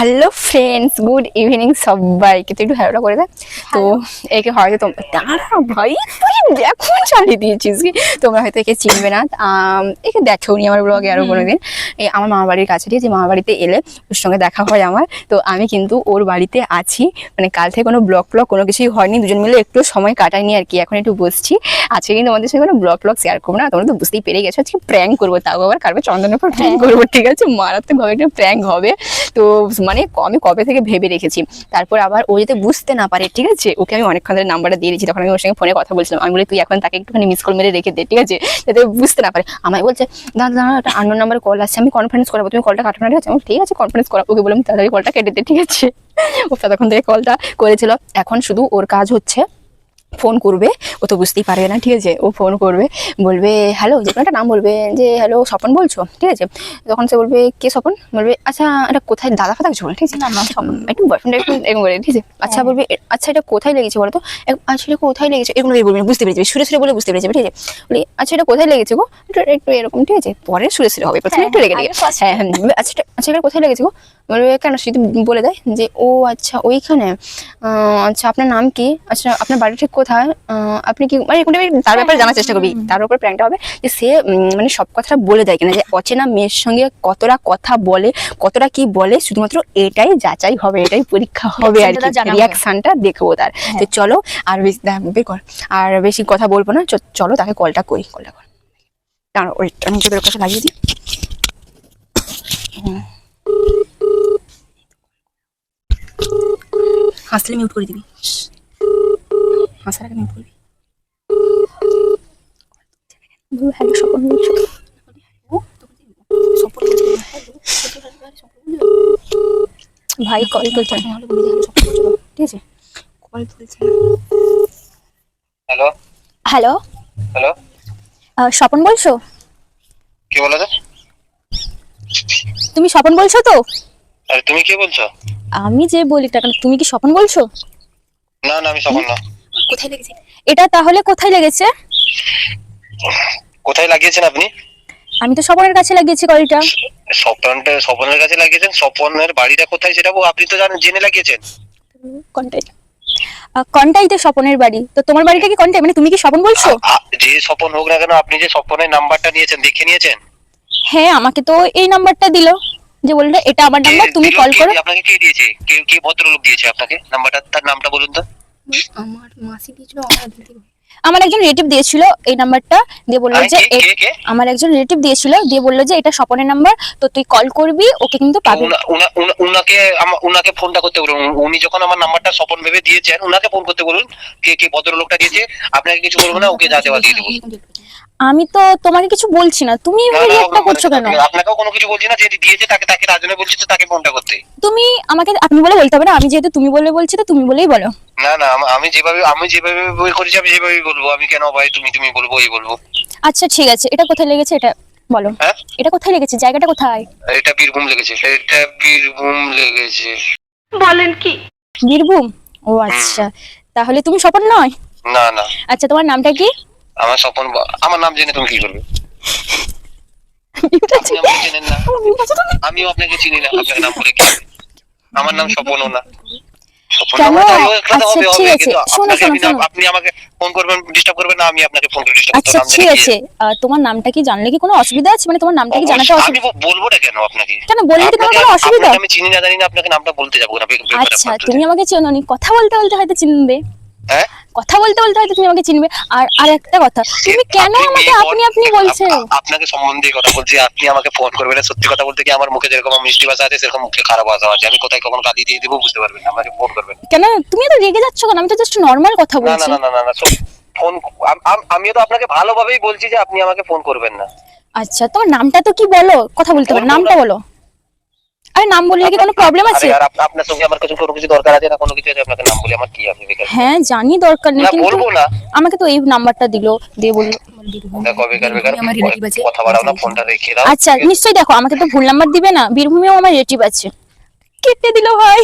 Hello friends good evening সবাইকে তুই একটু হ্যালোটা করে দে। তো একে হয়তো তোমরা দাঁড়া ভাই তুই দেখো চালিয়ে দিয়েছিস কি? তোমরা হয়তো একে চিনবে না। একে দেখেও নি আমার ব্লগে আরও কোনোদিন। এই আমার মামা বাড়ির কাছে ঠিক আছে মামার বাড়িতে এলে ওর সঙ্গে দেখা হয় আমার। তো আমি কিন্তু ওর বাড়িতে আছি। মানে কাল থেকে কোনো ব্লগ ব্লগ কোনো কিছুই হয়নি। দুজন মিলে একটু সময় কাটাইনি আর কি। এখন একটু বসছি। আজকে কিন্তু আমাদের সঙ্গে কোনো ব্লগ ব্লগ শেয়ার করব না। তোমরা তো বুঝতেই পেরে গেছো। আজকে প্র্যাঙ্ক করব। তাও আবার কারবে চন্দনের উপর প্র্যাঙ্ক করব। ঠিক আছে? মারাত্মকভাবে একটা প্র্যাঙ্ক হবে। তো মানে আমি কবে থেকে ভেবে রেখেছি। তারপর আবার ও যাতে বুঝতে না পারে, ঠিক আছে? ওকে আমি অনেকক্ষণ ধরে নাম্বারটা দিয়ে দিয়েছি, তখন আমি ওর সঙ্গে ফোনে কথা বলছিলাম। আমি বলি, তুই এখন তাকে একটুখানি মিস কল মেরে রেখে দে, ঠিক আছে? যাতে বুঝতে না পারে। আমায় বলছে দাদা দাঁড়া, একটা আন্ন নাম্বারে কল আসছে, আমি কনফারেন্স করাবো, তুমি কলটা কাটো না, ঠিক আছে? ঠিক আছে কনফারেন্স করাবো। ওকে বললাম, তাড়াতাড়ি কলটা কেটে দে, ঠিক আছে? ও তখন থেকে কলটা করেছিল। এখন শুধু ওর কাজ হচ্ছে ফোন করবে ও তো বুঝতেই পারবে না ঠিক আছে? ও ফোন করবে বলবে হ্যালো যে কোনো একটা নাম বলবে যে হ্যালো স্বপন বলছো? ঠিক আছে? তখন সে বলবে কে স্বপন? বলবে আচ্ছা এটা কোথায় দাদা ফাদা কিছু বলে ঠিক আছে? একটু বয়ফ্রেন্ড একটু এরকম করে ঠিক আছে? আচ্ছা হ্যাঁ। বলবে আচ্ছা এটা কোথায় লেগেছে বলো তো? আচ্ছা এটা কোথায় লেগেছে? এরকম বলবে বুঝতে পেরেছি সুরে সুরে বলে বুঝতে পেরেছি ঠিক আছে? বলি আচ্ছা এটা কোথায় লেগেছে গো? একটু একটু এরকম ঠিক আছে? পরে সুরে সুরে হবে প্রথমে হ্যাঁ, একটু লেগে লেগে। হ্যাঁ হ্যাঁ আচ্ছা আচ্ছা এটা কোথায় লেগেছে গো? বলবে কেন শুধু বলে দেয় যে ও আচ্ছা ওইখানে আচ্ছা আপনার নাম কি? আচ্ছা আপনার বাড়ি ঠিক কোথায়? আপনি কি মানে এরকম তার ব্যাপারে জানার চেষ্টা করবি তার উপর প্র্যাঙ্কটা হবে যে সে মানে সব কথাটা বলে দেয় কিনা যে অচেনা মেয়ের সঙ্গে কতটা কথা বলে কতটা কি বলে শুধুমাত্র এটাই যাচাই হবে এটাই পরীক্ষা হবে আর কি রিয়াকশনটা দেখব তার। তো হ্যাঁ। চলো আর বেশি দা- বের কর। আর বেশি কথা বলব না চলো তাকে কলটা করি কলটা কর। দাঁড়াও ওই আমি তোদের কাছে লাগিয়ে দিই। হুম। হাসলে মিউট করে দিবি। হাসার আগে মিউট করবি। হ্যালো স্বপন বলছো ভাই কল তুলছে ঠিক আছে? কল তুলছে হ্যালো? হ্যালো? হ্যালো? স্বপন বলছো? কে বলো তুমি স্বপন বলছো তো? আরে তুমি কে বলছো? আমি যে বলি টাকা তুমি কি স্বপন বলছো? না না আমি স্বপন না। কোথায় লেগেছে? এটা তাহলে কোথায় লেগেছে? কোথায় লাগিয়েছেন আপনি? আমি তো স্বপনের কাছে লাগিয়েছি কলটা। স্বপনটা স্বপনের কাছে লাগিয়েছেন? স্বপনের বাড়িটা কোথায় সেটা আপনি তো জানেন জেনে লাগিয়েছেন। কন্টাই। কন্টাইতে স্বপনের বাড়ি। তো তোমার বাড়িটা কি কন্টাই? মানে তুমি কি স্বপন বলছো? যে স্বপন হোক না কেন আপনি যে স্বপনের নাম্বারটা নিয়েছেন দেখে নিয়েছেন? হ্যাঁ আমাকে তো এই নাম্বারটা দিলো। যে বলল এটা আমার নাম্বার তুমি কল করো। আপনাকে কে দিয়েছে? কে কে ভদ্রলোক দিয়েছে আপনাকে? নাম্বারটা তার নামটা বলুন তো। আমার মাসি দিয়েছিল আমার দিদি আমার একজন রিলেটিভ দিয়েছিল এই নাম্বারটা দিয়ে বলল যে আমার একজন রিলেটিভ দিয়েছিল দিয়ে বলল যে এটা স্বপনের নাম্বার তো তুই কল করবি ওকে কিন্তু পাবি উনা- উনা- উনা- উনাকে উনাকে ফোনটা করতে বলুন। উনি- উনি যখন আমার নাম্বারটা স্বপন ভেবে দিয়েছেন উনাকে ফোন করতে বলুন কে কে ভদ্রলোকটা দিয়েছে আপনাকে কিছু বলব না ওকে যা দেওয়া দিয়ে দেবো। আমি তো তোমাকে কিছু বলছি না। তুমি এভাবে করছ কেন? আপনাকেও কোনো কিছু বলছি না যে দিয়েছে তাকে তাকে তার জন্য বলছি তো তাকে ফোনটা করতে। তুমি আমাকে আপনি বলে বলতে হবে না আমি যেহেতু তুমি বলে বলছি তো তুমি বলেই বলো। না না আমি যেভাবে আমি যেভাবে বই করেছি আমি যেভাবেই বলব আমি কেন ভাই তুমি তুমি বলব এই বলব। আচ্ছা ঠিক আছে এটা কোথায় লেগেছে এটা বলো। হ্যাঁ? এটা কোথায় লেগেছে জায়গাটা কোথায়? এটা বীরভূম লেগেছে এটা বীরভূম লেগেছে। বলেন কি? বীরভূম? ও আচ্ছা তাহলে তুমি স্বপন নয়? না না। আচ্ছা তোমার নামটা কি? আমার স্বপন আমার নাম জেনে তুমি কি করবে? আমিও আপনাকে চিনি না আপনাকে নাম বলে কি আমার নাম স্বপনও না। আচ্ছা, তোমার নামটা কি জানলে কি কোনো অসুবিধা আছে? মানে তোমার নামটা কি জানাতে আমি বলব না কেন আপনাকে? কেন বললে কি তোমার কোনো অসুবিধা? আমি চিনি না জানি না আপনাকে নামটা বলতে যাব। আচ্ছা তুমি আমাকে চেনো কথা বলতে বলতে হয়তো চিনবে। কথা বলতে বলতে হয়তো তুমি আমাকে চিনবে। আর আর একটা কথা তুমি কেন আমাকে আপনি আপনি বলছো আপনাকে সম্বন্ধে কথা বলছি আপনি আমাকে ফোন করবেন। না। সত্যি কথা বলতে কি আমার মুখে যেরকম মিষ্টি ভাষা আছে সেরকম মুখে খারাপ ভাষা আছে। আমি কোথায় কখন কাঁদি দিয়ে দেবো বুঝতে পারবেন না আমাকে ফোন করবেন। কেন? তুমি তো রেগে যাচ্ছ কেন? আমি তো জাস্ট নর্মাল কথা বলছি। না না না না ফোন আমিও তো আপনাকে ভালোভাবেই বলছি যে আপনি আমাকে ফোন করবেন না। আচ্ছা তোমার নামটা তো কি বলো? কথা বলতে পারো নামটা বলো। আরে নাম বললে কি কোনো প্রবলেম আছে? আর আপনার সঙ্গে আমার কাছে কোনো কিছু দরকার আছে না? কোনো কিছু আছে? আপনাকে নাম বলে আমার কি আছে বেকার হ্যাঁ জানি দরকার নেই না কিন্তু বলব না। আমাকে তো এই নাম্বারটা দিলো দিয়ে বলল দেখো বেকার বেকার আমার relative আছে। কথা বাড়াও না ফোনটা রেখে দাও আচ্ছা নিশ্চয়ই দেখো আমাকে তো ভুল নাম্বার দিবে না বীরভূমেও আমার রিলেটিভ আছে। কেটে দিল ভাই।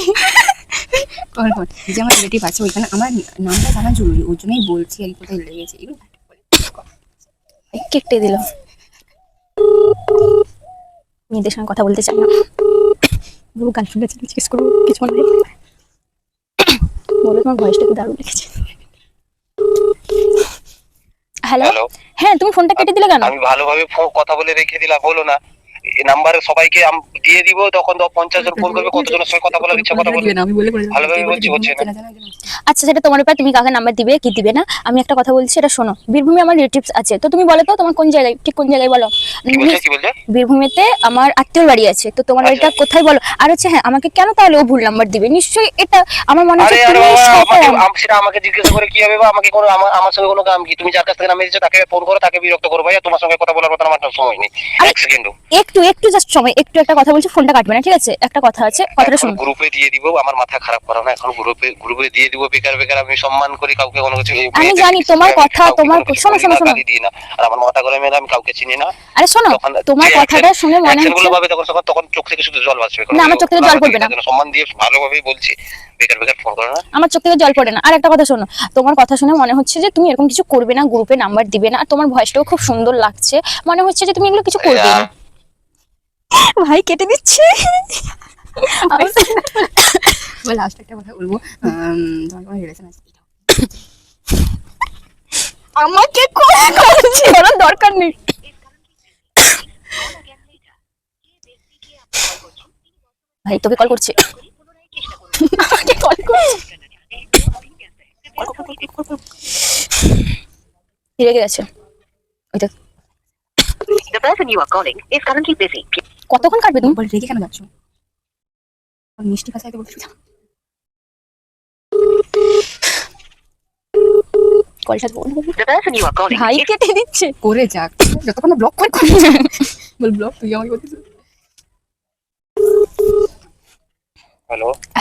যে আমার রিলেটিভ আছে ওইখানে আমার নামটা জানা জরুরি ওর জন্যই বলছি আর কোথায় লেগেছে কেটে দিল। মেয়েদের সঙ্গে কথা বলতে চাই না। বলব গার্লফ্রেন্ড আছে জিজ্ঞেস করব কিছু মনে বলো তোমার ভয়েসটাকে দারুণ লিখেছে হ্যালো হ্যালো হ্যাঁ তুমি ফোনটা কেটে দিলে কেন? আমি ভালোভাবে কথা বলে রেখে দিলাম বলো না। নাম্বার সবাইকে আম- দিয়ে দিব তখন তো পঞ্চাশ জন ফোন করবে কতজনের সঙ্গে কথা বলার ইচ্ছা কথা বলবে আমি বলে করে ভালোভাবে বলছি হচ্ছে না। আচ্ছা সেটা তোমার ব্যাপার তুমি কাকে নাম্বার দিবে কি দিবে না? আমি একটা কথা বলছি এটা শোনো। বীরভূমে আমার রিলেটিভস আছে। তো তুমি বলো তো তোমার কোন জায়গায় ঠিক কোন জায়গায় বলো? বলছে বলছে? বীরভূমেতে আমার আত্মীয় বাড়ি আছে। তো তোমার আচ্ছা। বাড়িটা কোথায় বলো? আর হচ্ছে হ্যাঁ আমাকে কেন তাহলে ও ভুল নাম্বার দিবে? নিশ্চয়ই এটা আমার মনে হচ্ছে তুমি সেটা আমাকে জিজ্ঞাসা করে কি হবে বা আমাকে কোনো আমার আমার সঙ্গে কোনো কাম কি? তুমি যার কাছ থেকে নামিয়ে দিচ্ছ তাকে ফোন করো তাকে বিরক্ত করো ভাইয়া। তোমার সঙ্গে কথা বলার মতো আমার সময় নেই। এক সেকেন্ডও একটু একটু জাস্ট সময় একটু একটা কথা বলছি ফোনটা কাটবে না ঠিক আছে? একটা কথা আছে কথাটা শুনো গ্রুপে দিয়ে দিব আমার মাথা খারাপ করো না এখন গ্রুপে গ্রুপে দিয়ে দিব বেকার বেকার আমি সম্মান করি কাউকে কোনো কিছু আমি জানি তোমার কথা, তোমার- শোনো, শোনো, শোনো। দিই না। আর আমার মাথা করে মেলে আমি কাউকে চিনি না। আরে শোনো তোমার কথাটা শুনে মনে action গুলো হচ্ছে পাবে তখন তখন চোখ থেকে শুধু জল ভাসবে না, আমার চোখ থেকে জল পড়বে না। সম্মান দিয়ে ভালোভাবেই বলছি বেকার বেকার ফোন করো না। আমার চোখ থেকে জল পড়ে না। আর একটা কথা শোনো তোমার কথা শুনে মনে হচ্ছে যে তুমি এরকম কিছু করবে না গ্রুপে নাম্বার দিবে না আর তোমার ভয়েসটাও খুব সুন্দর লাগছে। মনে হচ্ছে যে তুমি এগুলো কিছু করবে না। ভাই কেটে দিচ্ছে। লাস্ট একটা কথা বলব। তোমার কোনো রিলেশন আছে। আমাকে কল করছে ওর দরকার নেই। ভাই তোকে কল করছে। আমাকে কল করছে রেগে গেছে। ওই দেখ, The person you are calling is currently busy. কতক্ষণ কাটবে তুমি? বল রেগে কেন যাচ্ছ? মিষ্টি ভাষায় তো বলছি। কলটা বল The person you are calling ভাই কেটে দিচ্ছে। করে যাক। যতক্ষণ ব্লক করে বল ব্লক তুই আমাকে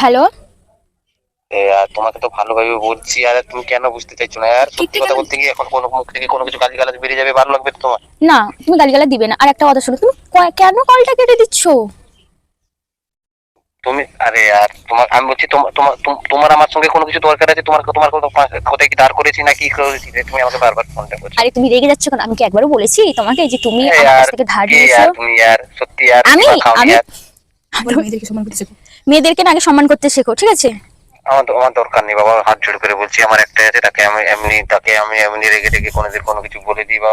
হ্যালো আর তোমাকে তো ভালোভাবে বলছি আর তুমি কেন বুঝতে চাইছো না? আর সত্যি কথা বলতে গিয়ে এখন কোনো মুখ থেকে কোনো কিছু গালি গালাজ বেরিয়ে যাবে ভালো লাগবে তোমার? না তুমি গালিগালা দিবে না। আর একটা কথা শোনো তুমি কেন কলটা কেটে দিচ্ছ? তুমি আরে আর তোমার আমি বলছি তোমার তোমার তোমার আমার সঙ্গে কোনো কিছু দরকার আছে? তোমার তোমার কোনো কোথায় কি দাঁড় করেছি না কি করেছি? যে তুমি আমাকে বারবার ফোনটা করছ। আরে তুমি রেগে যাচ্ছ কেন? আমি কি একবারও বলেছি তোমাকে যে তুমি আমার কাছ থেকে ধার নিয়েছো আর তুমি আর সত্যি আর আমি আমি মেয়েদেরকে সম্মান করতে শেখো। মেয়েদেরকে না আগে সম্মান করতে শেখো ঠিক আছে? আমার আমার দরকার নেই বাবা হাত জোড় করে বলছি আমার একটাই আছে তাকে আমি এমনি তাকে আমি এমনি রেগে রেগে কোনোদিন কোনো কিছু বলে দিই বা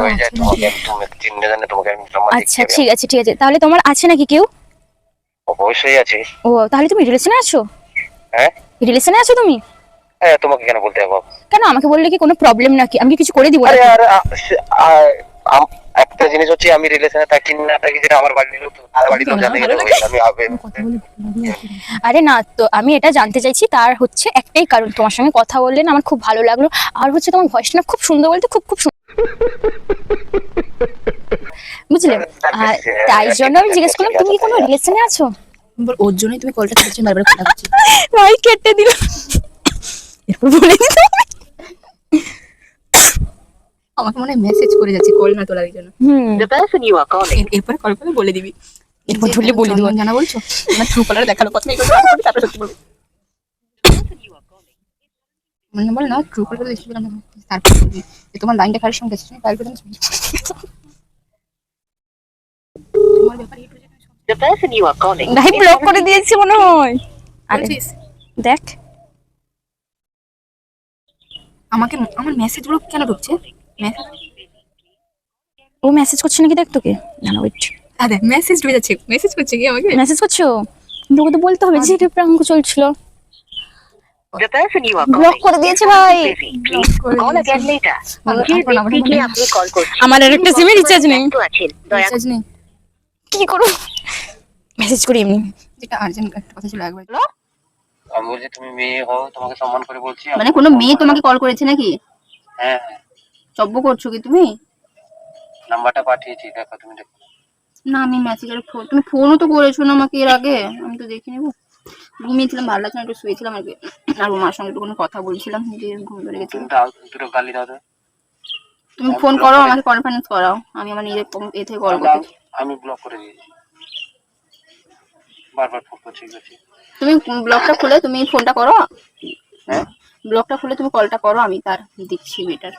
হয়ে যায় তোমাকে আমি তুমি চিন্তা জানে তোমাকে আমি সম্মান আচ্ছা ঠিক আছে ঠিক আছে। তাহলে তোমার আছে নাকি কেউ? অবশ্যই আছে। ও তাহলে তুমি রিলেশনে আছো? হ্যাঁ? রিলেশনে আছো তুমি? হ্যাঁ তোমাকে কেন বলতে হবে? কেন আমাকে বললে কি কোনো প্রবলেম নাকি? আমি কি কিছু করে দিব আরে? আর একটা জিনিস হচ্ছে আমি রিলেশনে থাকি না থাকি যেটা আমার বাড়ির লোক আমার বাড়ির লোক জানে আমি লাগে। আরে না তো আমি এটা জানতে চাইছি তার হচ্ছে একটাই কারণ তোমার সঙ্গে কথা বললে না আমার খুব ভালো লাগল। আর হচ্ছে তোমার ভয়েসটা না খুব সুন্দর বলতে খুব খুব সুন্দর। বুঝলে? আর তাই জন্য আমি জিজ্ঞেস করলাম তুমি কি কোনো রিলেশনে আছো? বল ওর জন্যই তুমি কলটা কেটেছো বারবার কথা করছি ভাই কেটে দিল। এরপর বলে দিতে হবে। আমাকে মনে হয় মেসেজ করে যাচ্ছে কল না তোলার জন্য। এরপরে কল করে বলে দিবি। এরপর ধরলে বলে দিবো। জানা বলছো? আমার ট্রু কলার দেখাল কথা তারপর সত্যি বলব। মানে বল না ট্রু কলার দেখি বললাম তারপর বলবি তোমার লাইনটা কার সঙ্গে গেছে তারপর তুমি তোমার ব্যাপারে একটু The person you are calling. ভাই ব্লক করে দিয়েছে মনে হয়। আরে? দেখ। আমাকে আমার মেসেজগুলো কেন ঢুকছে? ও মেসেজ করছে নাকি দেখ তোকে? না না ওয়েট আরে মেসেজ ঢুকে যাচ্ছে। মেসেজ করছে কি আমাকে? মেসেজ করছ? তোকে তো বলতে হবে যে এটা প্রাঙ্ক চলছিল। ব্লক করে দিয়েছে ভাই. আমার- আর একটা সিমে রিচার্জ নেই। ব্যস্ত আছেন দয়া রিচার্জ নেই। কি করব? মেসেজ করি এমনি। যেটা আর্জেন্ট একটা কথা ছিল একবার। আমি বলছি তুমি মেয়ে হও তোমাকে সম্মান করে বলছি মানে কোনো মেয়ে তোমাকে কল করেছে নাকি? হ্যাঁ। হ্যাঁ করছ কি তুমি? নাম্বারটা পাঠিয়েছি দেখো তুমি দেখো। না আমি মেসেজের ফোন তুমি ফোনও তো করেছ না আমাকে এর আগে? আমি তো দেখে নেব। ঘুমিয়েছিলাম ভালো লাগছে না একটু শুয়েছিলাম আর কি। আর মার সঙ্গে একটু কোনো কথা বলছিলাম যে ঘুম ধরে দাও দুটো গালি দাও তো। তুমি ফোন করো আমাকে কনফারেন্স করাও। আমি আমার নিজের এ থেকে কল করছি। আমি ব্লক করে দিয়েছি। বারবার ফোন করছি গেছি তুমি ব্লগটা খুলে তুমি ফোনটা করো। হ্যাঁ? ব্লগটা খুলে তুমি কলটা করো আমি তার দিচ্ছি বেটার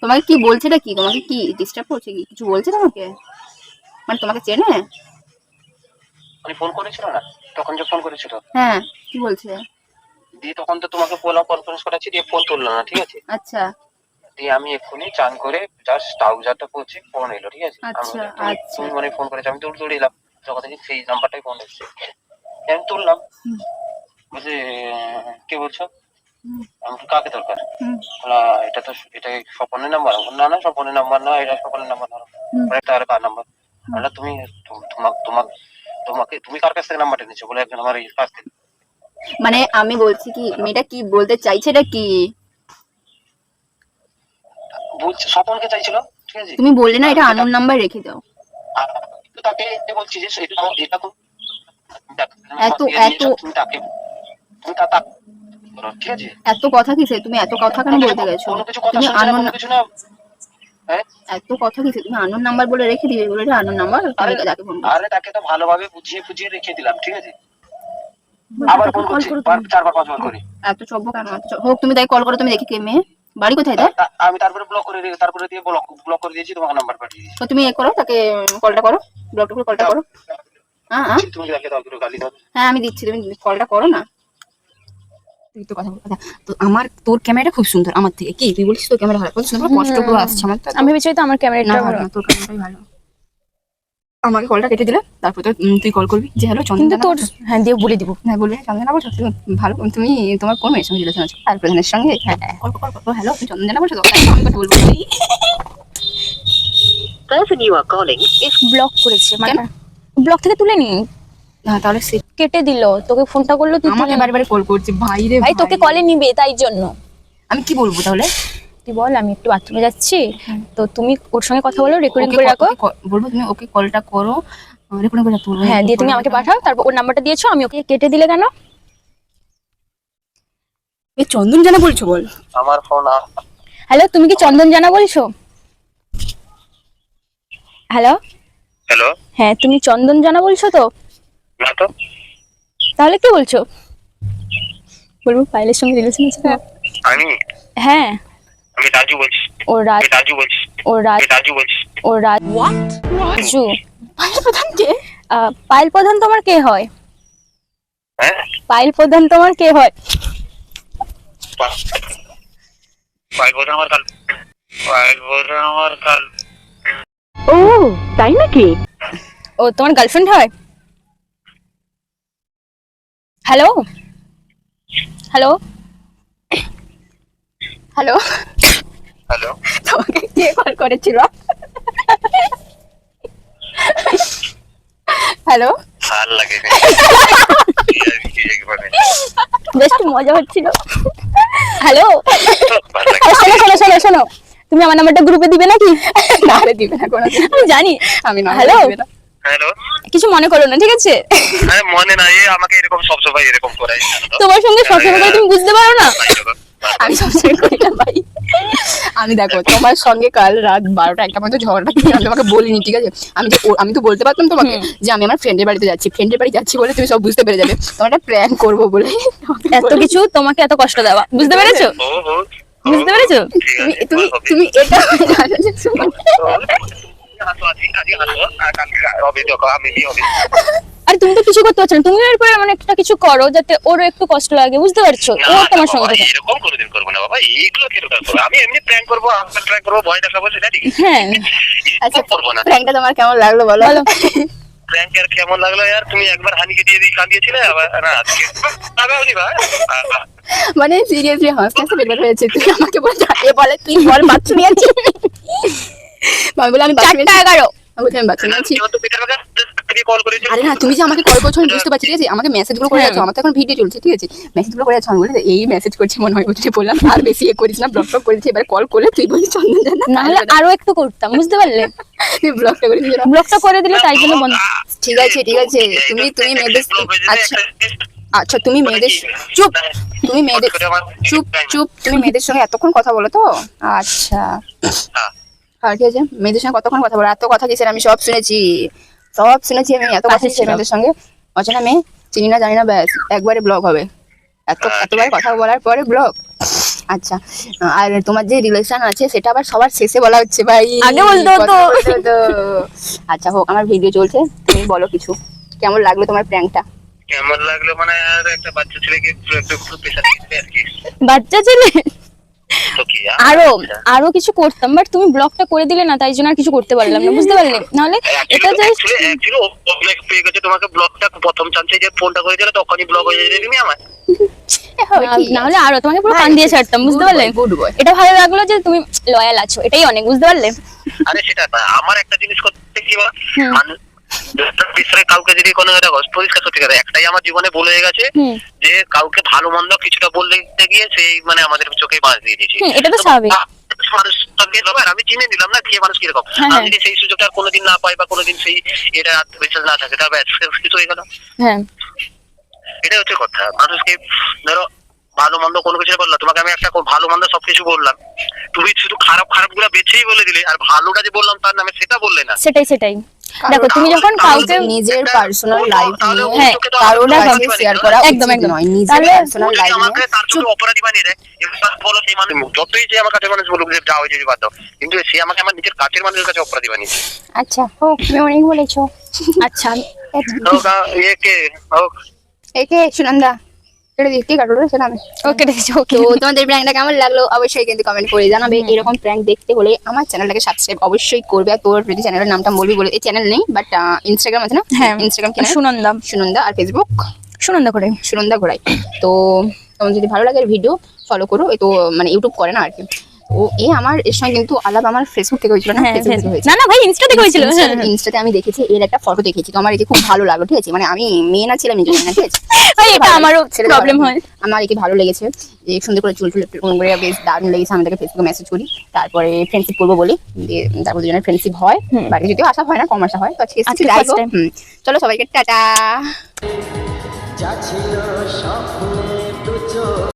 তোমাকে কি বলছে কি? তোমাকে কি ডিস্টার্ব করছে কি? কিছু বলছে তোমাকে? মানে তোমাকে চেনে? উনি ফোন করেছিল না? তখন যে ফোন করেছিল? হ্যাঁ কি বলছে? দিয়ে তখন তো তোমাকে বলা কনফারেন্স করাচ্ছি দিয়ে ফোন তুললো না ঠিক আছে? আচ্ছা। দিয়ে আমি এক্ষুনি চান করে জাস্ট ট্রাউজারটা পড়ছি ফোন এলো ঠিক আছে? আচ্ছা, তুমি- আচ্ছা। মানে ফোন করেছ আমি দৌড় দৌড়ে এলাম যখন দেখি সেই নাম্বারটাই ফোন এসছে। আমি তুললাম। বলছে কে বলছো। আমি কাকে দরকার। বলা, এটা তো এটা স্বপনের নাম্বার না না স্বপনের নাম্বার না এটা স্বপনের নাম্বার না। বলে, তার কার নাম্বার তুমি তোমাকে তোমাকে তোমাকে তুমি কার কাছ থেকে নাম্বারটা নিচ্ছ বলে একজন আমার কাছ থেকে মানে আমি বলছি কি মেয়েটা কি বলতে চাইছে এটা কি? বলছে স্বপনকে চাইছিল? ঠিক আছে? তুমি বললে না এটা আননোন নাম্বার রেখে দাও। আর তাকে এটা বলছি যে এটা এটা তো এত- এত- তুমি তাকে তুমি তা এত কথা কিসে? তুমি এত কথা কেন বলতে গেছো? তুমি শুনছে না আননোন কোনো কিছু না হ্যাঁ? এত কথা কিসে? তুমি আননোন নাম্বার বলে রেখে দিবে বলে এটা আননোন নাম্বার আরে তাকে তো ভালোভাবে বুঝিয়ে বুঝিয়ে রেখে দিলাম ঠিক আছে? আবার ফোন করছি চারবার পাঁচবার করে। এত চব্য কেন? হোক তুমি তাই কল করো তুমি দেখি কে মেয়ে। বাড়ি কোথায় আমি তারপরে ব্লক করে তারপরে দিয়ে ব্লক ব্লক করে দিয়েছি তোমাকে নাম্বার পাঠিয়ে দিয়েছি। তো তুমি এ করো তাকে কলটা করো। করে কলটা করো। হ্যাঁ হ্যাঁ। তুমি তাকে দাও গালি দাও হ্যাঁ আমি দিচ্ছি তুমি কলটা করো না। তুই তো কথা কথা। তো আমার তোর ক্যামেরাটা খুব সুন্দর আমার থেকে। কি তুই বলছিস তোর ক্যামেরা ভালো? কত সুন্দর কষ্ট করে আসছে আমার তো আমি ভেবেছি তো আমার না ক্যামেরাটা ভালো। না, তোর ক্যামেরাটাই ভালো। আমাকে কলটা কেটে দিলে তারপর তো তুই কল করবি। যে হ্যালো কিন্তু চন্দনা তোর হ্যাঁ দিয়ে বলে দিব। হ্যাঁ বলবি চন্দনা বলছো? তুমি ভালো তুমি তোমার কোন মেয়ের সঙ্গে রিলেশন আছে? আর প্রধানের সঙ্গে? হ্যাঁ। কল কল কল হ্যালো তুমি চন্দনা বলছো? তো আমি কথা বলব person you are calling is block করেছে মানে ব্লক থেকে তুলে নি। না তাহলে সে কেটে দিল। তোকে ফোনটা করল তুই আমাকে বারে বারে কল করছে ভাই রে ভাই তোকে কলে নিবে তাই জন্য। আমি কি বলব তাহলে? তুই বল আমি একটু বাথরুমে যাচ্ছি। তো তুমি ওর সঙ্গে কথা বলো রেকর্ডিং করে রাখো। বলব তুমি ওকে কলটা করো। রেকর্ডিং করে রাখো হ্যাঁ দিয়ে তুমি আমাকে পাঠাও তারপর ওর নাম্বারটা দিয়েছ আমি ওকে কেটে দিলে কেন? এই চন্দন জানা বলছো বল। আমার ফোন হ্যালো তুমি কি চন্দন জানা বলছো? হ্যালো হ্যালো হ্যাঁ তুমি চন্দন জানা বলছো তো? না তো তাহলে কি বলছো? বলব পাইলের সঙ্গে রিলেশন আছে আমি? হ্যাঁ। আমি রাজু বলছি। ও রাজ রাজু বলছি। ও রাজ রাজু বলছি। ও রাজ রাজু। প্রধান কে? পায়েল প্রধান তোমার কে হয়? হ্যাঁ? পায়েল প্রধান তোমার কে হয়? পাইল বোধ আমার কাল পাইল বোধ আমার কাল ও তাই নাকি? ও তোমার গার্লফ্রেন্ড হয়? হ্যালো হ্যালো হ্যালো হ্যালো তোমাকে কে কল করেছিল? হ্যালো ভালো লাগে বেশ মজা হচ্ছিল। হ্যালো শোনো শোনো শোনো শোনো। তুমি আমার নাম্বারটা গ্রুপে দিবে নাকি? না দিবে না কোনো আমি জানি। আমি না। হ্যালো। হ্যালো? কিছু মনে করো না ঠিক আছে? আরে মনে নাই আমাকে এরকম সব সময় এরকম তো? তোমার সঙ্গে সবসময় করে তুমি বুঝতে পারো না। আমি সবসময় করি না ভাই। আমি দেখো তোমার সঙ্গে কাল রাত বারোটা একটা পর্যন্ত ঝগড়াটা কি আমি তোমাকে বলিনি ঠিক আছে? আমি তো আমি তো বলতে পারতাম তোমাকে যে আমি আমার ফ্রেন্ডের বাড়িতে যাচ্ছি। ফ্রেন্ডের বাড়ি যাচ্ছি বলে তুমি সব বুঝতে পেরে যাবে। তোমার একটা প্র্যাঙ্ক করব বলে এত কিছু তোমাকে এত কষ্ট দেওয়া। বুঝতে পেরেছ? বুঝতে পেরেছ? তুমি তুমি তুমি এটা আর নিয়ে তুমি তো কিছু করতে পারছ না। তুমি এরপরে মানে একটা কিছু করো যাতে ওরও একটু কষ্ট লাগে বুঝতে পারছ? না, ও তোমার সঙ্গে এরকম কোনোদিন করব না বাবা এইগুলো কীরকম করব? আমি এমনি প্র্যাঙ্ক করব আপনার প্র্যাঙ্ক করব ভয় দেখাবো সেটা ঠিক হ্যাঁ। আচ্ছা করব না। প্র্যাঙ্কটা তোমার কেমন লাগল বলো? বলো। প্র্যাঙ্ক আর কেমন লাগল यार তুমি একবার হানিকে দিয়ে দিয়ে কাঁদিয়েছিলে? আবার না আজকে। লাগাওনি ভাই মানে সিরিয়াসলি হাসতে হাসতে বের হয়েছে। তুই আমাকে বলে এ বলে তুই বল বাচ্চা নিয়েছি আমি বলে আমি এগারো। আরে না তুমি যে আমাকে কল করছ আমি বুঝতে পারছি ঠিক আছে? আমাকে মেসেজগুলো করে যাচ্ছ আমার তো এখন ভিডিও চলছে ঠিক আছে? মেসেজগুলো করে যাচ্ছ আমি বলি এই মেসেজ করছি মনে হয় বুঝতে বললাম আর বেশি এ করিস না ব্লক টক করেছি এবার কল করলে তুই বলি চন্দন জানা। না আরও একটু করতাম বুঝতে পারলে? তুই ব্লকটা। ব্লকটা করে দিলে তাই জন্য বন্ধ। ঠিক আছে ঠিক আছে তুমি তুমি মেয়েদের আচ্ছা আচ্ছা তুমি মেয়েদের চুপ তুমি মেয়েদের চুপ চুপ তুমি মেয়েদের সঙ্গে এতক্ষণ কথা বলো তো? আচ্ছা। আর ঠিক আছে মেয়েদের সঙ্গে কতক্ষণ কথা বলো এত কথা কিসের? আমি সব শুনেছি। সব শুনেছি আমি এত কথা পাশে মেয়েদের সঙ্গে। অচেনা মেয়ে চিনি না জানি না ব্যাস। একবারে ব্লগ হবে। এত এতবার কথা বলার পরে ব্লগ। আচ্ছা আর তোমার যে রিলেশন আছে সেটা আবার সবার শেষে বলা হচ্ছে ভাই। আগে বলতে হতো। আচ্ছা হোক আমার ভিডিও চলছে। তুমি বলো কিছু। কেমন লাগল তোমার প্র্যাঙ্কটা কেমন লাগল? মানে আর একটা বাচ্চা ছেলেকে একটু একটু প্রেশার দিতে আর কি। বাচ্চা ছেলে? কি আর? আরও আরও কিছু করতাম বাট তুমি ব্লগটা করে দিলে না তাই জন্য আর কিছু করতে পারলাম না বুঝতে পারলে? নাহলে এটা জাস্ট পেয়ে গেছে তোমাকে ব্লগটা প্রথম চান্সে যে ফোনটা করেছিল তখনই ব্লগ হয়ে যাবে তুমি আমার নাহলে আরও তোমাকে পুরো কান দিয়ে ছাড়তাম বুঝতে পারলে? এটা ভালো লাগল যে তুমি লয়াল আছো এটাই অনেক বুঝতে পারলে? আরে সেটা আমার একটা জিনিস করতে কি বা মানুষ কাউকে যদি কোনো একটা পরিষ্কার সত্যি কথা একটাই আমার জীবনে ভুল হয়ে গেছে। যে কাউকে ভালো মন্দ কিছুটা বলতে গিয়ে সেই মানে আমাদের চোখে বাঁশ দিয়ে দিয়েছি। এটা তো স্বাভাবিক। আমি চিনে নিলাম না কে মানুষ কীরকম। হ্যাঁ, আমি হ্যাঁ। যদি সেই সুযোগটা কোনোদিন না পাই বা কোনোদিন সেই এটা আত্মবিশ্বাস না থাকে তবে কিছু হয়ে গেল। হ্যাঁ। এটাই হচ্ছে কথা। মানুষকে ধরো ভালো মন্দ কোনো কিছু বললাম তোমাকে আমি একটা ভালো মন্দ সবকিছু বললাম। তুমি শুধু খারাপ খারাপগুলা বেছেই বলে দিলে। আর ভালোটা যে বললাম তার নামে সেটা বললে না। সেটাই সেটাই। দেখো তুমি যখন কাউকে নিজের পার্সোনাল লাইফ ও হ্যাঁ, তো কারোর কাছে শেয়ার করা একদম, একদম। নয় নিজের পার্সোনাল লাইফ আমাকে তার জন্য অপরাধী বানিয়ে দেয় এবার বলো সেই মানুষ যতই যে আমার কাছে মানুষ বলুক যে যা হয়েছে বাদ দাও। কিন্তু সে আমাকে আমার নিজের কাছের মানুষের কাছে অপরাধী বানিয়েছে। আচ্ছা হোক তুমি অনেক বলেছ। আচ্ছা। হোক আ- ইয়ে কে? হোক। একে সুনন্দা? এটা দেখতে কাটলো সেটা আমি ওকে ওকে তো তোমাদের প্র্যাঙ্কটা কেমন লাগল? অবশ্যই কিন্তু কমেন্ট করে জানাবে। এরকম প্র্যাঙ্ক দেখতে হলে আমার চ্যানেলটাকে সাবস্ক্রাইব অবশ্যই করবে। আর তোর যদি চ্যানেলের নামটা বলবি বলে এই চ্যানেল নেই বাট ইনস্টাগ্রাম আছে না? হ্যাঁ। ইনস্টাগ্রাম সুনন্দা। সুনন্দা আর ফেসবুক সুনন্দা করে সুনন্দা ঘোড়াই। তো তোমার যদি ভালো লাগে ভিডিও ফলো করো। এ তো মানে ইউটিউব করে না আর কি। ও এ আমার এর সঙ্গে কিন্তু আলাপ আমার ফেসবুক থেকে হয়েছিল না? হ্যাঁ ফেসবুক থেকে হয়েছিল। না না ভাই ইনস্টা থেকে হয়েছিল। হ্যাঁ, হ্যাঁ। ইনস্টাতে আমি দেখেছি এর একটা ফটো দেখেছি তো আমার একে খুব ভালো লাগল ঠিক আছে? মানে আমি মেয়ে না ছিলাম নিজে না ঠিক আছে? ভাই এটা আমারও প্রবলেম হয়। আমার একে ভালো লেগেছে। যে সুন্দর করে চুল টুল একটু করে বেশ দারুণ লেগেছে আমি তাকে ফেসবুকে মেসেজ করি। তারপরে ফ্রেন্ডশিপ করব বলি দিয়ে তারপর দুজনের ফ্রেন্ডশিপ হয়। বাড়ি যদিও আসা হয় না কম আসা হয় তো আজকে। হুম, চলো সবাইকে টাটা! যা ছিল স্বপ্নের